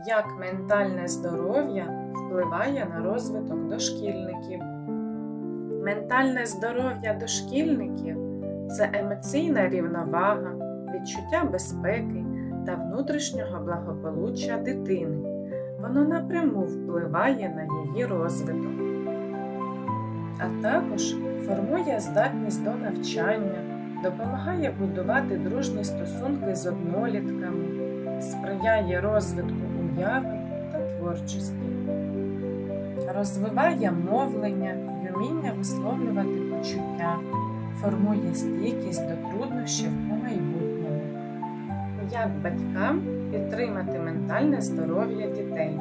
Як ментальне здоров'я впливає на розвиток дошкільників? Ментальне здоров'я дошкільників це емоційна рівновага, відчуття безпеки та внутрішнього благополуччя дитини. Воно напряму впливає на її розвиток, а також формує здатність до навчання, допомагає будувати дружні стосунки з однолітками, сприяє розвитку уяви та творчості, розвиває мовлення і вміння висловлювати почуття, формує стійкість до труднощів у майбутньому. Як батькам підтримати ментальне здоров'я дітей?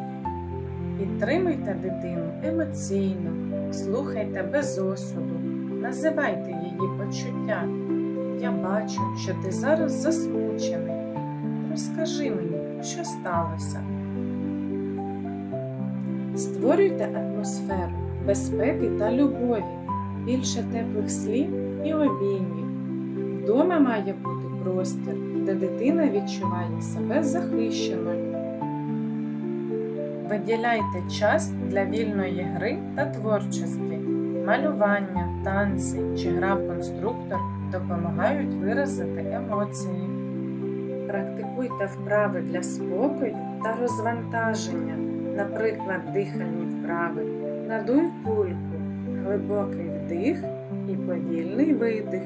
Підтримуйте дитину емоційно, слухайте без осуду, називайте її почуття. Я бачу, що ти зараз засмучений. Розкажи мені, що сталося. Створюйте атмосферу безпеки та любові, більше теплих слів і обіймів. Вдома має бути простір, де дитина відчуває себе захищеною. Виділяйте час для вільної гри та творчості. Малювання, танці чи гра в конструктор допомагають виразити емоції. Практикуйте вправи для спокою та розвантаження, наприклад, дихальні вправи. Надуй кульку, глибокий вдих і повільний видих,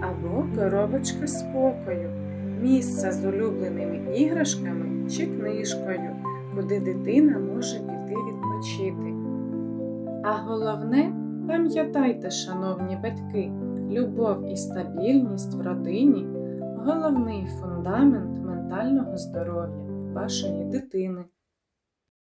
або коробочка спокою, місце з улюбленими іграшками чи книжкою, куди дитина може піти відпочити. А головне, пам'ятайте, шановні батьки, любов і стабільність в родині головний фундамент ментального здоров'я вашої дитини.